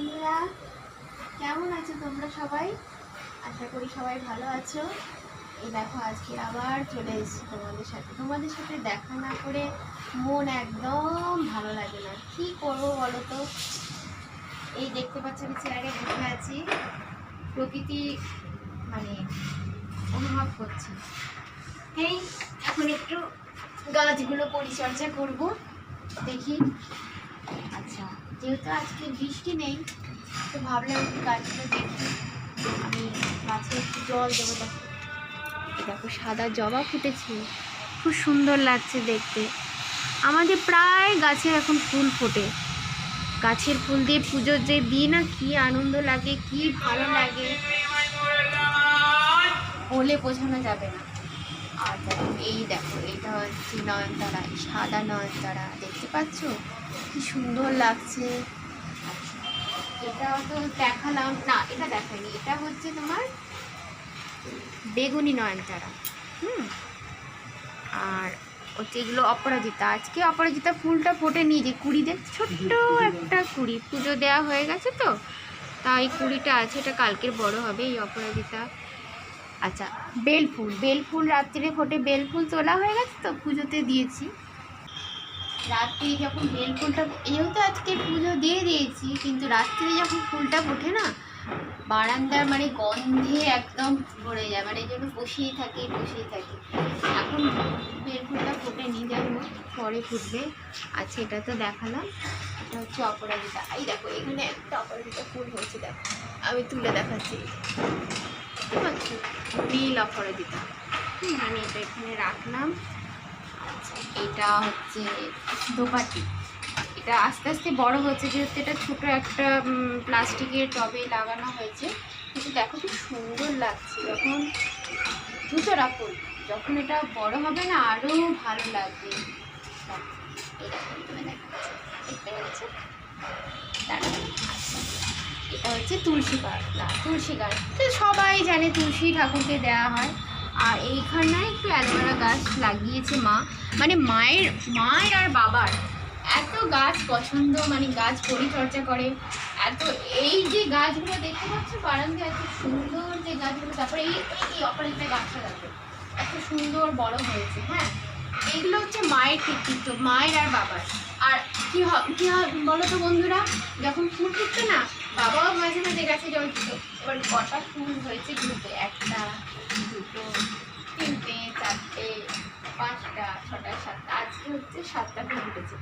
বন্ধুরা, কেমন আছো তোমরা সবাই? আশা করি সবাই ভালো আছো। এই দেখো, আজকে আবার চলে এসেছি তোমাদের সাথে। তোমাদের সাথে দেখা না করে মন একদম ভালো লাগে না। কি করব বলো তো? এই দেখতে পাচ্ছ, আমি চেয়ারে বসে আছি। প্রকৃতি মানে অনুভব করছি। এই, এখন একটু গাছগুলো পরিচর্যা করব। দেখি। আচ্ছা যেহেতু আজকে বৃষ্টি নেই, তো ভাবলাম একটু গাছগুলো দেখি। আমি গাছে একটু জল দেবো দেখো। দেখো, সাদা জবা ফুটেছে। খুব সুন্দর লাগছে দেখতে। আমাদের প্রায় গাছে এখন ফুল ফোটে। গাছের ফুল দিয়ে পুজোর যে দিই না কি আনন্দ লাগে, কি ভালো লাগে। বলে বোঝানো যাবে না। আর দেখো, এই দেখো এটা হচ্ছে নয়নতারা সাদা নয়নতারা, দেখতে পাচ্ছ? কি সুন্দর লাগছে। এটা তো দেখালাম। না, এটা দেখাইনি এটা হচ্ছে তোমার বেগুনি নয়নতারা, হুম? আর হচ্ছে এগুলো অপরাজিতা। আজকে অপরাজিতা ফুলটা ফোটে নিয়ে যে কুড়িদের ছোট্ট একটা কুড়ি। পুজো দেওয়া হয়ে গেছে তো, তাই কুড়িটা আছে, এটা কালকের বড় হবে, এই অপরাজিতা। আচ্ছা বেল ফুল বেল ফুল রাত্রিরে ফোটে বেল ফুল তোলা হয়ে গেছে তো? পুজোতে দিয়েছি। রাত্রি যখন বেল ফুলটা তো আজকে পুজো দিয়ে দিয়েছি, কিন্তু রাত্রিরে যখন ফুলটা ফোটে না, বারান্দার মানে গন্ধে একদম ভরে যায় মানে জন্য বসিয়ে থাকি বসিয়ে থাকি। এখন বেল ফুলটা ফোটে নিয়ে যাব পরে ফুটবে। আচ্ছা এটা তো দেখালাম। এটা হচ্ছে অপরাজিতা। এই দেখো, এখানে একটা অপরাজিতা ফুল হয়েছে, দেখো। আমি তুলে দেখাচ্ছি। বুঝতে পারছ? নীল অপরাজিতা হুম, আমি এটা এখানে রাখলাম। আচ্ছা এটা হচ্ছে দোপাটি। এটা আস্তে আস্তে বড় হচ্ছে যেহেতু এটা ছোট একটা প্লাস্টিকের টবে লাগানো হয়েছে। কিন্তু দেখো খুব সুন্দর লাগছে। যখন দুটোরা ফুল যখন এটা বড় হবে না আরও ভালো লাগবে। এটা হচ্ছে তুলসী গাছ না, তুলসী গাছ। তো সবাই জানে তুলসী ঠাকুরকে দেওয়া হয়। আর এইখানটায় একটু অ্যালোভেরা গাছ লাগিয়েছে মা। মানে মায়ের মায়ের আর বাবার এত গাছ পছন্দ মানে গাছ পরিচর্যা করে। এত এই যে গাছগুলো দেখতে পাচ্ছ বারান্দা এত সুন্দর যে গাছগুলো, তারপরে এই এই অপরাজিতা গাছটা দেখো। এত সুন্দর বড় হয়েছে হ্যাঁ? এগুলো হচ্ছে মায়ের কৃতিত্ব, মায়ের আর বাবার। আর কী হয় কি হয় বলো তো বন্ধুরা, যখন ফুল ফুটছে না বাবাও মাঝে মাঝে গাছে দিত এবার কটা ফুল হয়েছে দুটো একটা, দুটো, তিনটে, চারটে, পাঁচটা, ছটা, সাতটা, আজকে হচ্ছে সাতটা ফুল ফুটেছে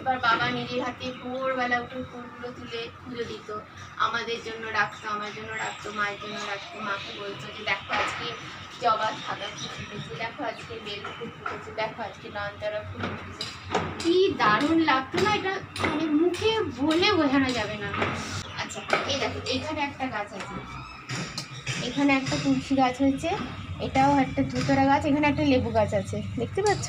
এবার বাবা নিজের হাতে ভোরবেলা উঠে ফুলগুলো তুলে পুজো দিত। আমাদের জন্য রাখতো, আমার জন্য রাখতো, মায়ের জন্য রাখতো, মাকে বলতো যে দেখো আজকে জবা সাদা ফুল ফুটেছে, দেখো আজকে বেল ফুল ফুটেছে, দেখো আজকে নয়নতারা ফুল ফুটেছে। কি দারুণ লাগতো না এটা মানে মুখে বলে বোঝানো যাবে না। আচ্ছা এখানে একটা গাছ আছে। এখানে একটা তুলসী গাছ হয়েছে, এটাও একটা ধুতরা গাছ, এখানে একটা লেবু গাছ আছে। দেখতে পাচ্ছ?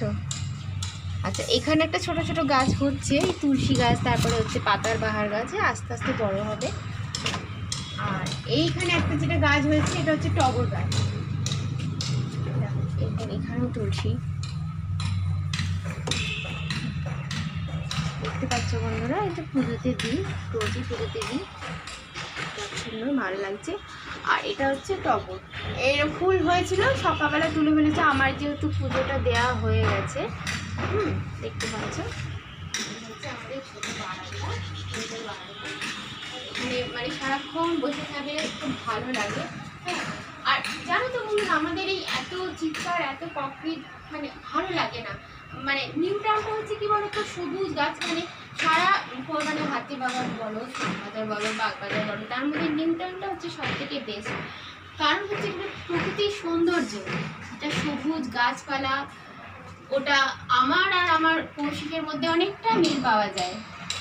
আচ্ছা এখানে একটা ছোট ছোট গাছ হচ্ছে, এই তুলসী গাছ, তারপরে হচ্ছে পাতার বাহার গাছ আস্তে আস্তে বড় হবে। আর এইখানে একটা যেটা গাছ হয়েছে, এটা হচ্ছে টগর গাছ। এখানে এখানেও তুলসী। দেখতে পাচ্ছ বন্ধুরা এটা পুজোতে দিই রোজই পুজোতে দিই সুন্দর ভালো লাগছে। আর এটা হচ্ছে টগর। এর ফুল হয়েছিল, সকালবেলা তুলে ফেলেছে, আমার যেহেতু পুজোটা দেওয়া হয়ে গেছে। হুম, দেখতে পাচ্ছ। আমাদের মানে সারাক্ষণ বসে থাকলে খুব ভালো লাগে। হ্যাঁ। জানো তো বন্ধুরা, আমাদের এই এত চিৎকার, এত কংক্রিট মানে ভালো লাগে না। মানে নিউ টাউনটা হচ্ছে কি বলতো, সবুজ গাছ মানে সারা মানে হাতি বাগান বলো বাজার বলো, বাগবাজার বলো, তার মধ্যে নিউ টাউনটা হচ্ছে সব থেকে বেস্ট কারণ হচ্ছে এখানে প্রকৃতির সৌন্দর্য, এটা সবুজ গাছপালা, ওটা আমার আর আমার কৌশিকের মধ্যে অনেকটা মিল পাওয়া যায়।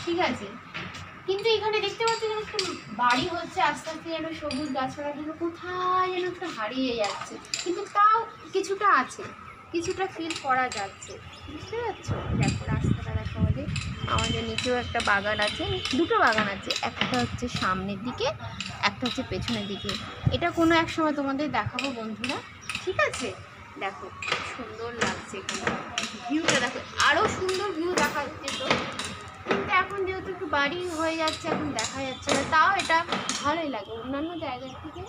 ঠিক আছে? কিন্তু এখানে দেখতে পাচ্ছি যেন একটু বাড়ি হচ্ছে, আস্তে আস্তে যেন সবুজ গাছপালা যেন কোথায় যেন একটু হারিয়ে যাচ্ছে। কিন্তু তাও কিছুটা আছে, কিছুটা ফিল করা যাচ্ছে। বুঝতে পারছ? দেখো, রাস্তাটা দেখো আমাদের। আমাদের নিচেও একটা বাগান আছে, দুটো বাগান আছে। একটা হচ্ছে সামনের দিকে, একটা হচ্ছে পেছনের দিকে। এটা কোনো এক সময় তোমাদের দেখাবো বন্ধুরা, ঠিক আছে? দেখো সুন্দর লাগছে এখানে। ভিউটা দেখো আরও সুন্দর ভিউ দেখা যেত এখন যেহেতু একটু বাড়ি হয়ে যাচ্ছে, এখন দেখা যাচ্ছে না। তাও এটা ভালোই লাগে। অন্যান্য জায়গার থেকে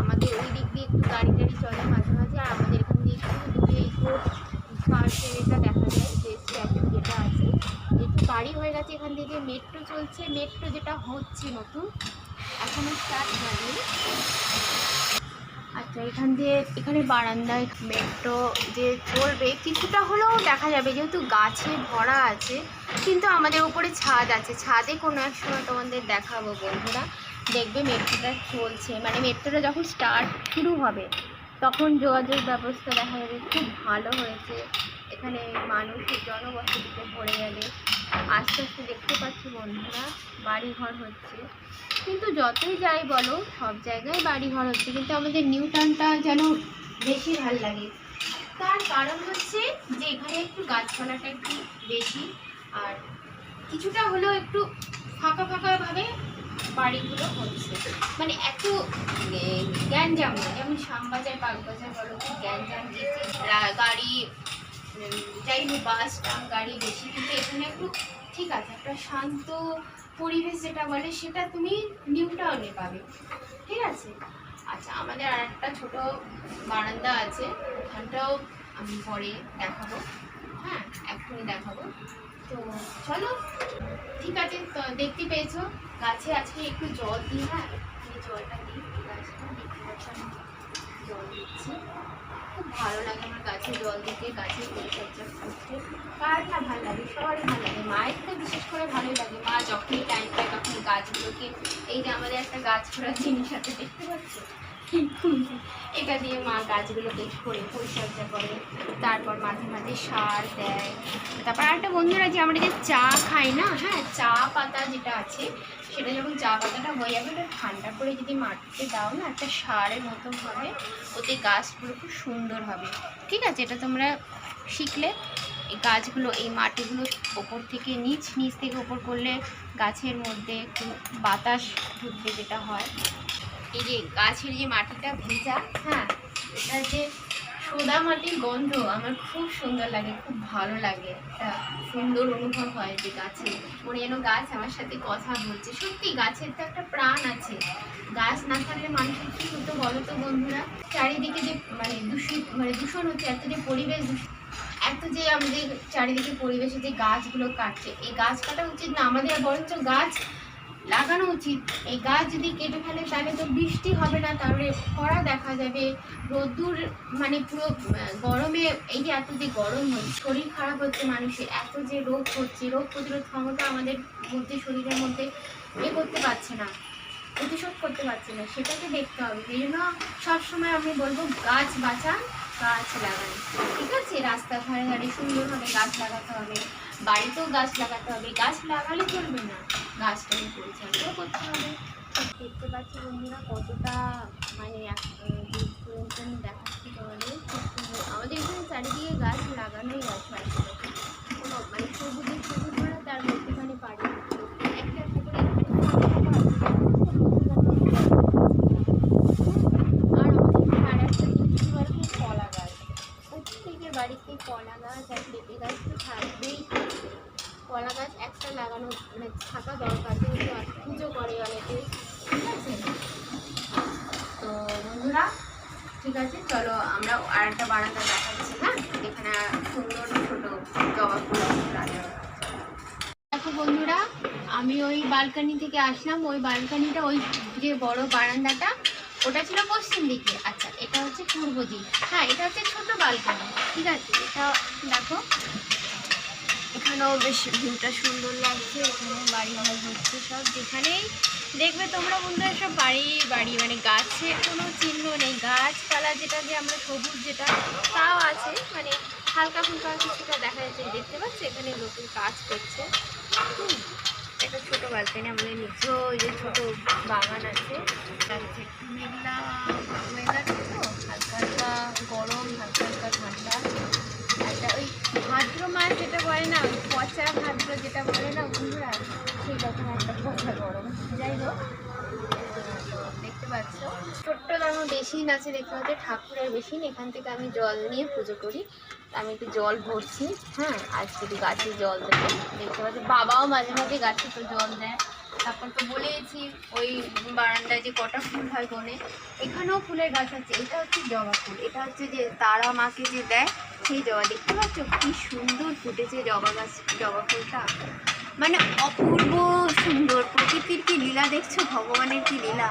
আমাদের ওই দিক দিয়ে একটু গাড়ি টাড়ি চলে মাঝে মাঝে, আর আমাদের এখান দিয়ে একটু এটা দেখা যায় যেটা আছে। গাড়ি হয়ে গেছে এখান থেকে, মেট্রো চলছে। মেট্রো যেটা হচ্ছে নতুন, এখনও স্টার্ট হয়নি। আচ্ছা এখান দিয়ে, এখানে বারান্দায় মেট্রো যে চলবে, কিছুটা হলেও দেখা যাবে, যেহেতু গাছে ভরা আছে, কিন্তু আমাদের উপরে ছাদ আছে। ছাদে কোনো এক সময় তোমাদের দেখাবো বন্ধুরা। দেখবে মেট্রোটা চলছে। মানে মেট্রোটা যখন স্টার্ট শুরু হবে, তখন যোগাযোগ ব্যবস্থা দেখা যাবে। খুব ভালো হয়েছে। এখানে মানুষের জনবসতিতে ভরে যাবে আস্তে আস্তে দেখতে পাচ্ছি বন্ধুরা বাড়ি ঘর হচ্ছে। কিন্তু যতই যাই বলো সব জায়গায় বাড়ি ঘর হচ্ছে কিন্তু আমাদের নিউ টাউনটা যেন বেশি ভালো লাগে। তার কারণ হচ্ছে যে এখানে একটু গাছপালাটা একটু বেশি আর কিছুটা হলেও একটু ফাঁকা ফাঁকাভাবে বাড়িগুলো হচ্ছে। মানে এত এ, গ্যাঞ্জাম যেমন শ্যামবাজার বাগবাজার বলো গ্যাঞ্জাম গাড়ি যাই হোক, বাস, ট্রাম, গাড়ি বেশি, কিন্তু এখানে একটু ঠিক আছে, একটা শান্ত পরিবেশ যেটা বলে, সেটা তুমি নিউ টাউনে পাবে। ঠিক আছে? আচ্ছা আমাদের আর একটা ছোটো বারান্দা আছে, ওখানটাও আমি পরে দেখাবো। হ্যাঁ এখনই দেখাবো। তো চলো, ঠিক আছে দেখতে পেয়েছ, গাছে আজকে একটু জল দিই হ্যাঁ? জলটা দিই গাছটা দেখতে পাচ্ছি জল দিচ্ছি। খুব ভালো লাগে আমার গাছে জল দিতে, গাছের পরিচর্যা করতে। কার না ভালো লাগে, সবারই ভালো লাগে। মায়ের তো বিশেষ করে ভালোই লাগে। মা যখনই টাইম পায় তখন গাছগুলোকে, এই যে আমাদের একটা গাছ করার জিনিস আছে, দেখতে পাচ্ছ? এটা দিয়ে মা গাছগুলোকে করে পরিচর্যা করে, তারপর মাঝে মাঝে সার দেয়। তারপর একটা বন্ধুরা যে আমরা যে চা খাই না হ্যাঁ চা পাতা যেটা আছে, সেটা যখন চা পাতাটা হয়ে যাবে, ওটা ঠান্ডা করে যদি মাটিতে দাও না, একটা সারের মতো হবে, ওতে গাছগুলো খুব সুন্দর হবে। ঠিক আছে, এটা তোমরা শিখলে। এই গাছগুলো, এই মাটিগুলো ওপর থেকে, নিচ নিচ থেকে ওপর করলে গাছের মধ্যে একটু বাতাস ঢুকবে যেটা হয়। এই যে গাছের যে মাটিটা ভেজা হ্যাঁ এটা যে সোদা মাটির গন্ধ, আমার খুব সুন্দর লাগে, খুব ভালো লাগে। একটা সুন্দর অনুভব হয় যে গাছে। মনে যেন গাছ আমার সাথে কথা বলছে। সত্যি, গাছের তো একটা প্রাণ আছে। গাছ না থাকলে মানুষের কি হতো বলো তো বন্ধুরা? চারিদিকে যে মানে দূষিত মানে দূষণ হচ্ছে, এত যে পরিবেশ এত যে আমাদের চারিদিকে পরিবেশে যে গাছগুলো কাটছে, এই গাছ কাটা উচিত না। আমাদের বরঞ্চ গাছ লাগানো উচিত। এই গাছ যদি কেটে ফেলে, তাহলে তো বৃষ্টি হবে না, তাহলে খরা দেখা যাবে। রোদ্দুর মানে পুরো গরমে, এই যে এত যে গরম হচ্ছে শরীর খারাপ হচ্ছে মানুষের, এত যে রোগ হচ্ছে, রোগ প্রতিরোধ ক্ষমতা আমাদের মধ্যে, শরীরের মধ্যে এ করতে পারছে না, প্রতিশোধ করতে পারছে না, সেটাকে দেখতে হবে। এই জন্য সবসময় আমি বলব, গাছ বাঁচান, গাছ লাগান। ঠিক আছে? রাস্তার ধারে ধারে সুন্দরভাবে গাছ লাগাতে হবে। বাড়িতেও গাছ লাগাতে হবে, গাছ লাগালে চলবে না। গাছটাকে পরিচর্যাও করতে হবে। দেখতে পাচ্ছি বন্ধুরা কতটা মানে দেখাচ্ছি তোমাদের। আমাদের এখানে চারিদিকে গাছ লাগানোই আছে আসলে কোনো মানে সবুজে সবুজ ভরা তার মধ্যেখানে পাড়ি একটা একটা করে আর আমাদের এখানে আর একটা জিনিস কি বলতো? কলা গাছ প্রত্যেকের বাড়িতে কলা গাছ আর পেঁপে গাছ তো থাকবেই থাকবে কলা গাছ একটা লাগানো মানে থাকা দরকার যেহেতু আর পুজো করে অনেকে ঠিক আছে তো বন্ধুরা ঠিক আছে, চলো আমরা আর একটা বারান্দা দেখাচ্ছি হ্যাঁ? এখানে সুন্দর ছোটো জবা ফুল দেখো বন্ধুরা, আমি ওই বালকানি থেকে আসলাম, ওই বালকানিটা ওই যে বড় বারান্দাটা, ওটা ছিল পশ্চিম দিকে। আচ্ছা এটা হচ্ছে পূর্ব দিক। হ্যাঁ এটা হচ্ছে ছোট বালকানি ঠিক আছে? এটা দেখো এখানেও বেশ ভিউটা সুন্দর লাগছে এখানে বাড়ি ঘর হচ্ছে সব। যেখানেই দেখবে তোমরা বন্ধুরা সব বাড়ি বাড়ি মানে গাছের কোনো চিহ্ন নেই। গাছপালা যেটা যে আমরা সবুজ যেটা, তাও আছে। মানে হালকা ফুলকা কিছুটা দেখা যাচ্ছে, দেখতে পাচ্ছি? এখানে লোকের কাজ করছে। একটা ছোটো বালকানি আমাদের নিচেও ওই যে ছোটো বাগান আছে। একটু মেঘলা ওয়েদার তো হালকা হালকা গরম, হালকা হালকা ঠান্ডা। ভাদ্র মাস যেটা বলে না পচা ভাদ্র যেটা বলে না, বন্ধুরা, সেই রকম একটা পচা গরম। যাই হোক, দেখতে পাচ্ছ? ছোট্ট দামও বেশিন আছে, দেখতে পাচ্ছি? ঠাকুরের বেশিন এখান থেকে আমি জল নিয়ে পুজো করি। আমি একটু জল ভরছি হ্যাঁ আজকে একটু গাছে জল দেবো। দেখতে পাচ্ছি? বাবাও মাঝে মাঝে গাছে তো জল দেয়। তারপর তো বলেছি ওই বারান্দায় যে কটা ফুল হয় বনে, এখানেও ফুলের গাছ আছে। এটা হচ্ছে জবা ফুল, এটা হচ্ছে যে তারা মাকে যে দেয় সেই জবা দেখতে পাচ্ছ? কি সুন্দর ফুটেছে জবা গাছ, জবা ফুলটা। মানে অপূর্ব সুন্দর। প্রকৃতির কি লীলা দেখছ? ভগবানের কি লীলা?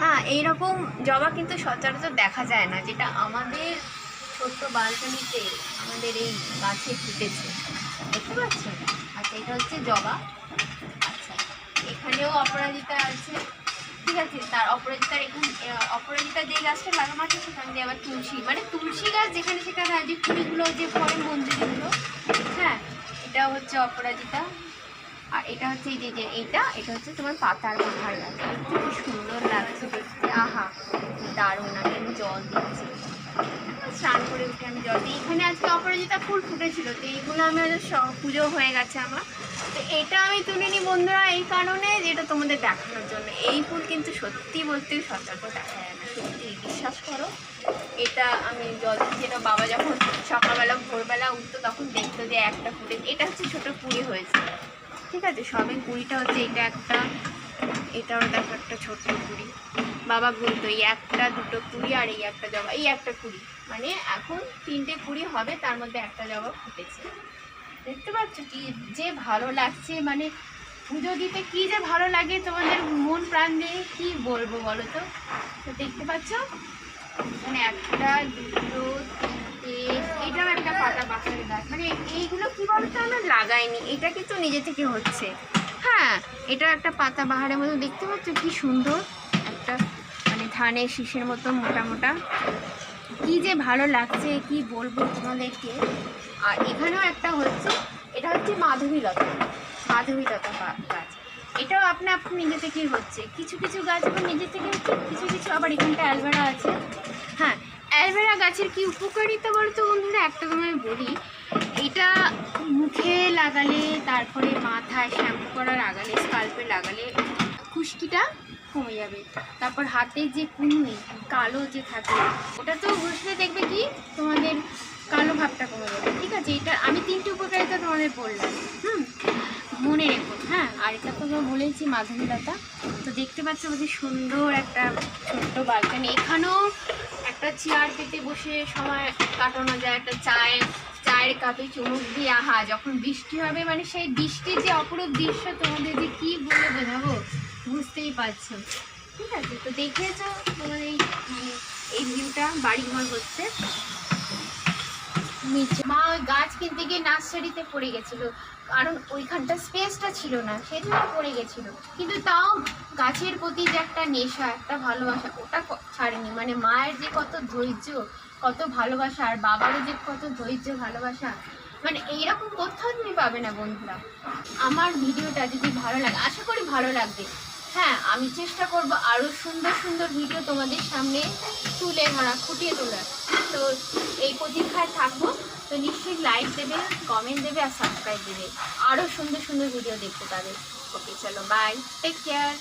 হ্যাঁ এইরকম জবা কিন্তু সচরাচর দেখা যায় না, যেটা আমাদের ছোট্ট বালকনিতে আমাদের এই গাছে ফুটেছে। দেখতে পাচ্ছ? আচ্ছা এটা হচ্ছে জবা। আচ্ছা এখানেও অপরাজিতা আছে। ঠিক আছে, তার অপরাজিতার এখানে অপরাজিতা যে গাছটা লাগানো আছে সেখান দিয়ে আবার তুলসী মানে তুলসী গাছ যেখানে সেখানে আর যে ফুলগুলো যে পরে মন্দিরগুলো হ্যাঁ এটা হচ্ছে অপরাজিতা। আর এটা হচ্ছে এই যে এইটা, এটা হচ্ছে তোমার পাতার বাহার গাছ। কি সুন্দর লাগছে দেখতে, আহা, দারুণ, আমি জল দিচ্ছি। স্নান করে উঠে আমি জল দিই। এখানে আজকে অপরাজিতা ফুল ফুটেছিল, তো এইগুলো আমি আজ পুজো হয়ে গেছে আমার। তো এটা আমি তুলে নিই বন্ধুরা এই কারণে যেটা তোমাদের দেখানোর জন্য। এই ফুল কিন্তু সত্যি বলতে সচরাচর দেখা যায় না, সত্যি বিশ্বাস করো। এটা আমি জল এটা বাবা যখন সকালবেলা, ভোরবেলা উঠতো তখন দেখতো যে একটা ফুটে। এটা হচ্ছে ছোটো কুড়ি হয়েছে। ঠিক আছে? সবে কুড়িটা হচ্ছে এটা একটা, এটাও দেখো একটা ছোট্ট কুড়ি। বাবা গুনতো এই একটা দুটো কুড়ি আর এই একটা জবা এই একটা কুড়ি। মানে এখন তিনটে কুড়ি হবে, তার মধ্যে একটা জবা ফুটেছে। দেখতে পাচ্ছ কি যে ভালো লাগছে মানে পুজো দিতে কি যে ভালো লাগে, তোমাদের মন প্রাণ দিয়ে কি বলব বলো তো? তো দেখতে পাচ্ছ? মানে একটা, দুটো, তিনটে, এটাও একটা পাতা বাঁশের গাছ। মানে এইগুলো কি বলতো আমরা লাগাইনি এটা কিন্তু নিজে থেকে হচ্ছে। হ্যাঁ এটা একটা পাতা বাহারের মতো। দেখতে পাচ্ছ কি সুন্দর একটা ধানের শীষের মতো মোটা মোটা। কি যে ভালো লাগছে, কি বলব তোমাদেরকে। আর এখানেও একটা হচ্ছে, এটা হচ্ছে মাধবীলতা মাধবীলতা গাছ। এটাও আপনা আপনি নিজে থেকেই হচ্ছে। কিছু কিছু গাছ আবার নিজে থেকে হচ্ছে, কিছু কিছু আবার এখানটা অ্যালভেরা আছে। হ্যাঁ অ্যালভেরা গাছের কি উপকারিতা বলতো বন্ধুরা? একটা তোমায় বলি, এটা মুখে লাগালে, তারপরে মাথায় শ্যাম্পু করার আগালে, স্কাল্পে লাগালে, খুশকিটা কমে যাবে। তারপর হাতে যে কুনুই কালো যে থাকে, ওটা তো ঘষলে দেখবে কি তোমাদের কালো ভাবটা কমে যাবে। ঠিক আছে, এটা আমি তিনটে উপকারিতা তোমাদের বললাম, হুম? মনে রেখো হ্যাঁ? আর এটা তো আমি বলেছি মাধবীলতা। তো দেখতে পাচ্ছ আমাদের সুন্দর একটা ছোট্ট বালকানি। এখানেও একটা চেয়ার পেতে বসে সময় কাটানো যায়, একটা চায়ের চায়ের কাপে চুমুক দিয়ে, আহা, যখন বৃষ্টি হবে মানে সেই বৃষ্টির যে অপরূপ দৃশ্য তোমাদের যে কী বলে বোঝাবো? বুঝতেই পারছ। ঠিক আছে, তো দেখেছ তোমার এই মানে এই ভিউটা বাড়ি ঘর হচ্ছে। নিচে মা ওই গাছ কিনতে গিয়ে নার্সারিতে পড়ে গেছিল। কারণ ওইখানটা স্পেসটা ছিল না সেই জন্য পড়ে গেছিল। কিন্তু তাও গাছের প্রতি যে একটা নেশা, একটা ভালোবাসা, ওটা ছাড়েনি। মানে মায়ের যে কত ধৈর্য কত ভালোবাসা আর বাবারও যে কত ধৈর্য, ভালোবাসা। মানে এইরকম কোথাও তুমি পাবে না বন্ধুরা। আমার ভিডিওটা যদি ভালো লাগে, আশা করি ভালো লাগবে। হ্যাঁ আমি চেষ্টা করব আরও সুন্দর সুন্দর ভিডিও তোমাদের সামনে তুলে ধরা, ফুটিয়ে তোলার। তো এই প্রতীক্ষায় থাকব। তো নিশ্চয়ই লাইক দেবে কমেন্ট দেবে আর সাবস্ক্রাইব দেবে। আরও সুন্দর সুন্দর ভিডিও দেখতে পাবে। ওকে চলো বাই টেক কেয়ার